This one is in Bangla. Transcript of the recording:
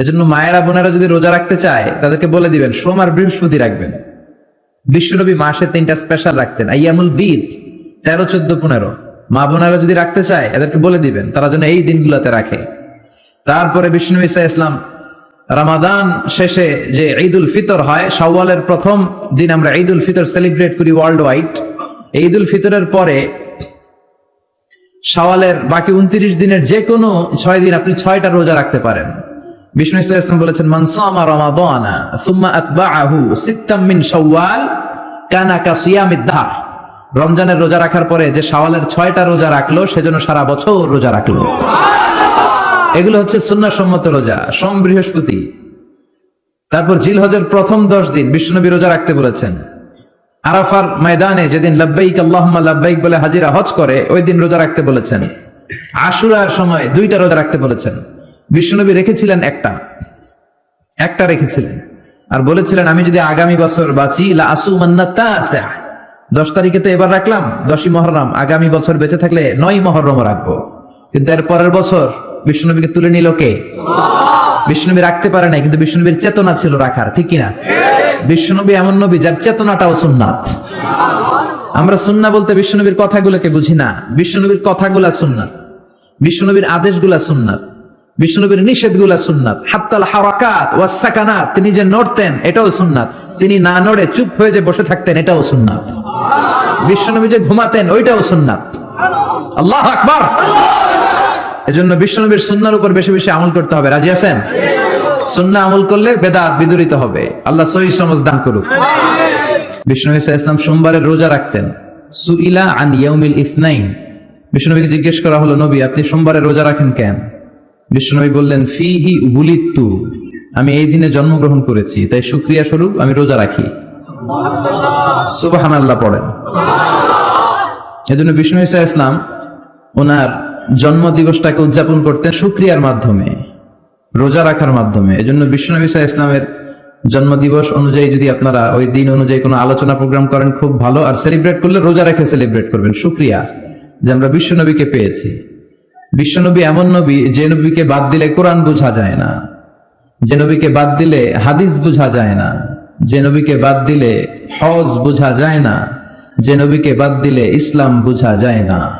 এজন্য মায়েরা, বোনেরা যদি রোজা রাখতে চায়, তাদেরকে বলে দিবেন, সোম আর বৃহস্পতি রাখবেন। বিশ্বনবী মাসে তিনটা স্পেশাল রাখতেন, আইয়ামুল বীর তেরো, চোদ্দ, পনেরো। মা বোনেরা যদি রাখতে চায়, এদেরকে বলে দিবেন, তারা যেন এই দিনগুলোতে রাখে। তারপরে বিষ্ণু ইসা ইসলাম, রামাদান শেষে যে ঈদ উল ফিতর হয়, শাওয়ালের প্রথম দিন আমরা ঈদ উল ফিতর সেলিব্রেট করি ওয়ার্ল্ড ওয়াইড ঈদ উল ফিতরের পরে শাওয়ালের বাকি উনত্রিশ দিনের যে কোনো ছয় দিন আপনি ছয়টা রোজা রাখতে পারেন। বিষ্ণু ইসা ইসলাম বলেছেন মানসামা রমাদানা সুম্মা আতবাআহু সিত্তাম মিন শাওয়াল কানা কা দাহর। রমজানের রোজা রাখার পরে যে শাওয়ালের ছয়টা রোজা রাখল সেজন্য সারা বছর রোজা রাখল। এগুলো হচ্ছে সুন্নাসম্মত রোজা সোম বৃহস্পতি। তারপর জিলহজের প্রথম দশ দিন বিষ্ণুনবী রোজা রাখতে বলেছেন আরাফার ময়দানে যেদিন লাব্বাইক আল্লাহুম্মা লাব্বাইক বলে হাজিরা হজ করে ওই দিন রোজা রাখতে বলেছেন। আশুরার সময় দুইটা রোজা রাখতে বলেছেন। বিষ্ণুনবী রেখেছিলেন একটা। একটা রেখেছিলেন। আর বলেছিলেন, আমি যদি আগামী বছর বাঁচি আসু মান্নাতা আছে দশ তারিখে তো এবার রাখলাম, দশই মহরম। আগামী বছর বেঁচে থাকলে নয় মহরম রাখব। কিন্তু এর পরের বছর বিষ্ণুনবীকে তুলে নিল কে? বিষ্ণুনবী রাখতে পারে নাই, কিন্তু বিষ্ণুনবীর চেতনা ছিল রাখার, ঠিক কিনা? বিষ্ণুনবী এমন নবী যার চেতনাটাও সুন্নাত। আমরা সুন্না বলতে বিষ্ণুনবীর কথাগুলোকে বুঝি না। বিষ্ণুনবীর কথাগুলা সুন্নাত। বিষ্ণুনবীর আদেশগুলা সুন্নাত। বিষ্ণুনবীর নিষেধগুলা সুন্নাত। হাত্তাল হারাকাত ওয়াস সাকানাত, তিনি যে নড়তেন, এটাও সুন্নাত। তিনি না নড়ে চুপ হয়ে যে বসে থাকতেন, এটাও সুন্নাত। বিষ্ণুনবী যে ঘুমাতেন, ওইটাও সুন্নাত। আল্লাহ আকবার! এজন্য বিষ্ণুনবীর সুন্নার উপর বেশি বেশি আমল করতে হবে। রাজি আছেন? সুন্না আমল করলে বেদাত বিদরিত হবে। আল্লাহ সহি সমাজ দান করুক। বিষ্ণু ইসা ইসলাম সোমবারের রোজা রাখতেন। সুইলা আন ইয়াউমিল ইসনাইন। বিষ্ণুনবীকে জিজ্ঞেস করা হলো, নবী, আপনি সোমবারে রোজা রাখেন কেন? বিষ্ণুনবী বললেন ফিহি উবুলিত্তু আমি এই দিনে জন্মগ্রহণ করেছি তাই শুক্রিয়া স্বরূপ আমি রোজা রাখি। সুবাহান আল্লাহ পড়েন। এজন্য বিষ্ণু ইসা ইসলাম ওনার জন্ম দিবসটাকে উদযাপন করতেন শুক্রিয়ার মাধ্যমে রোজা রাখার মাধ্যমে। এজন্য বিষ্ণু ইসা ইসলামের জন্মদিবস অনুযায়ী যদি আপনারা ওই দিন অনুযায়ী কোনো আলোচনা প্রোগ্রাম করেন খুব ভালো। আর সেলিব্রেট করলে রোজা রেখে সেলিব্রেট করবেন শুক্রিয়া যে আমরা বিশ্বনবীকে পেয়েছি। বিশ্বনবী এমন নবী যে নবীকে বাদ দিলে কোরআন বোঝা যায় না। যে নবীকে বাদ দিলে হাদিস বোঝা যায় না। যে নবীকে বাদ দিলে হজ বোঝা যায় না। যে নবীকে বাদ দিলে ইসলাম বোঝা যায় না।